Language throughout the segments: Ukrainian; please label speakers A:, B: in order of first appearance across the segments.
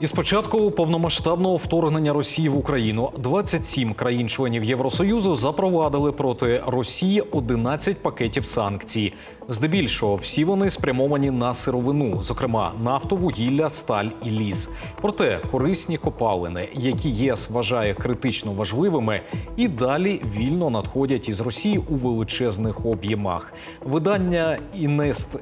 A: Із початку повномасштабного вторгнення Росії в Україну 27 країн-членів Євросоюзу запровадили проти Росії 11 пакетів санкцій. Здебільшого всі вони спрямовані на сировину, зокрема нафту, вугілля, сталь і ліс. Проте корисні копалини, які єС вважає критично важливими, і далі вільно надходять із Росії у величезних об'ємах. Видання Інест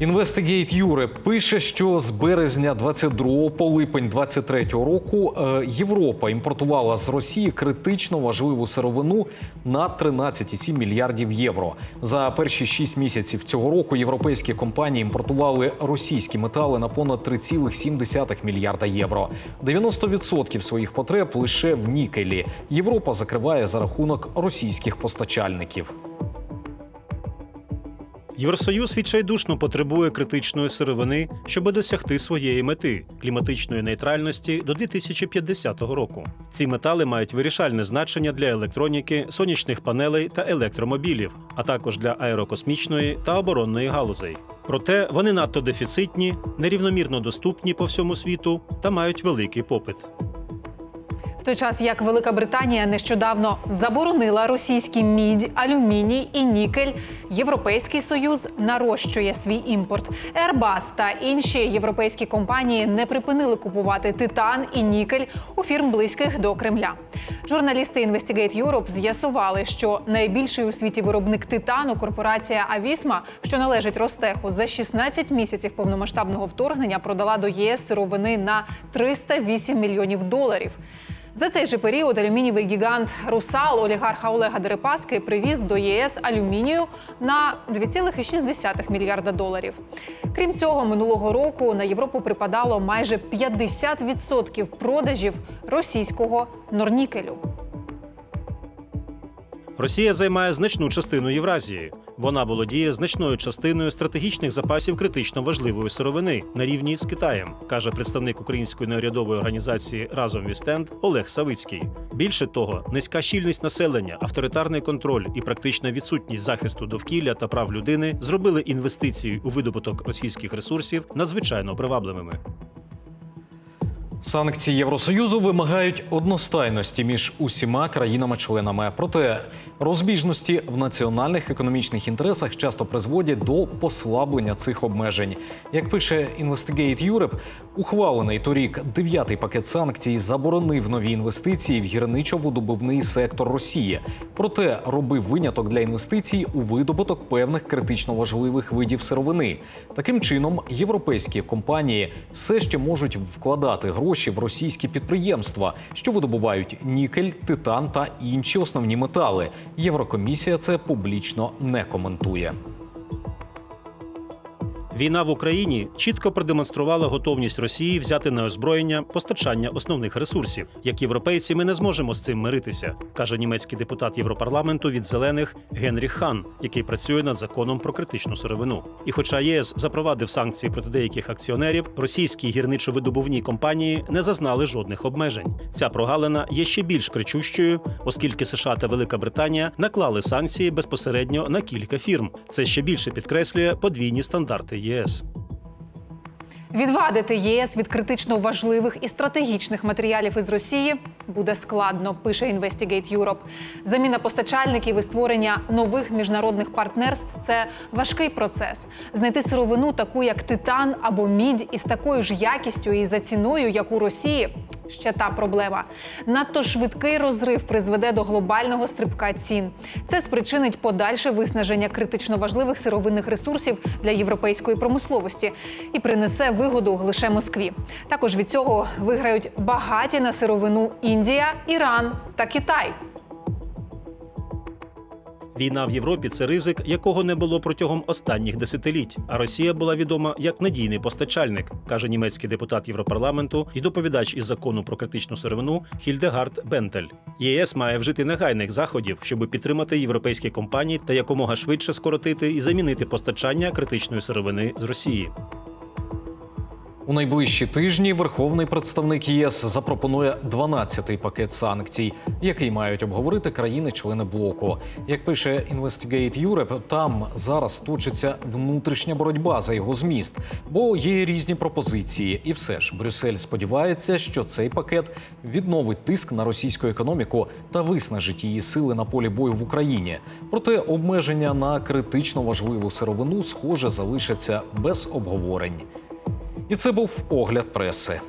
A: Investigate Europe пише, що з березня 22 по липень 23 року е, Європа імпортувала з Росії критично важливу сировину на 13,7 мільярдів євро. За перші 6 місяців цього року європейські компанії імпортували російські метали на понад 3,7 мільярда євро. 90% своїх потреб лише в нікелі. Європа закриває за рахунок російських постачальників.
B: Євросоюз відчайдушно потребує критичної сировини, щоб досягти своєї мети кліматичної нейтральності до 2050 року. Ці метали мають вирішальне значення для електроніки, сонячних панелей та електромобілів, а також для аерокосмічної та оборонної галузей. Проте вони надто дефіцитні, нерівномірно доступні по всьому світу та мають великий попит.
C: Той час як Велика Британія нещодавно заборонила російський мідь, алюміній і нікель, Європейський союз нарощує свій імпорт. Airbus та інші європейські компанії не припинили купувати титан і нікель у фірм близьких до Кремля. Журналісти Investigate Europe з'ясували, що найбільший у світі виробник титану корпорація Авісма, що належить Ростеху, за 16 місяців повномасштабного вторгнення продала до ЄС сировини на 308 мільйонів доларів. За цей же період алюмінієвий гігант Русал олігарха Олега Дерипаски привіз до ЄС алюмінію на 2,6 мільярда доларів. Крім цього, минулого року на Європу припадало майже 50% продажів російського норнікелю.
B: Росія займає значну частину Євразії. Вона володіє значною частиною стратегічних запасів критично важливої сировини на рівні з Китаєм, каже представник української неурядової організації Разом Вістенд Олег Савицький. Більше того, низька щільність населення, авторитарний контроль і практична відсутність захисту довкілля та прав людини зробили інвестиції у видобуток російських ресурсів надзвичайно привабливими.
A: Санкції Євросоюзу вимагають одностайності між усіма країнами-членами. Проте розбіжності в національних економічних інтересах часто призводять до послаблення цих обмежень. Як пише Investigate Europe, ухвалений торік дев'ятий пакет санкцій заборонив нові інвестиції в гірничо-видобувний сектор Росії. Проте робив виняток для інвестицій у видобуток певних критично важливих видів сировини. Таким чином, європейські компанії все ще можуть вкладати гроші в російські підприємства, що видобувають нікель, титан та інші основні метали. Єврокомісія це публічно не коментує.
B: Війна в Україні чітко продемонструвала готовність Росії взяти на озброєння постачання основних ресурсів. Як європейці, ми не зможемо з цим миритися, каже німецький депутат Європарламенту від зелених Генріх Хан, який працює над законом про критичну сировину. І хоча ЄС запровадив санкції проти деяких акціонерів, російські гірничо-видобувні компанії не зазнали жодних обмежень. Ця прогалина є ще більш кричущою, оскільки США та Велика Британія наклали санкції безпосередньо на кілька фірм. Це ще більше підкреслює подвійні стандарти ЄС.
C: Відвадити ЄС від критично важливих і стратегічних матеріалів із Росії буде складно, пише Investigate Europe. Заміна постачальників і створення нових міжнародних партнерств це важкий процес. Знайти сировину, таку як титан або мідь, із такою ж якістю і за ціною, як у Росії. Ще та проблема. Надто швидкий розрив призведе до глобального стрибка цін. Це спричинить подальше виснаження критично важливих сировинних ресурсів для європейської промисловості і принесе вигоду лише Москві. Також від цього виграють багаті на сировину Індія, Іран та Китай.
B: Війна в Європі це ризик, якого не було протягом останніх десятиліть. А Росія була відома як надійний постачальник, каже німецький депутат Європарламенту і доповідач із закону про критичну сировину Хільдегард Бентель. ЄС має вжити негайних заходів, щоб підтримати європейські компанії та якомога швидше скоротити і замінити постачання критичної сировини з Росії.
A: У найближчі тижні верховний представник ЄС запропонує 12-й пакет санкцій, який мають обговорити країни-члени блоку. Як пише Investigate Europe, там зараз точиться внутрішня боротьба за його зміст, бо є різні пропозиції. І все ж Брюссель сподівається, що цей пакет відновить тиск на російську економіку та виснажить її сили на полі бою в Україні. Проте обмеження на критично важливу сировину, схоже, залишаться без обговорень. І це був огляд преси.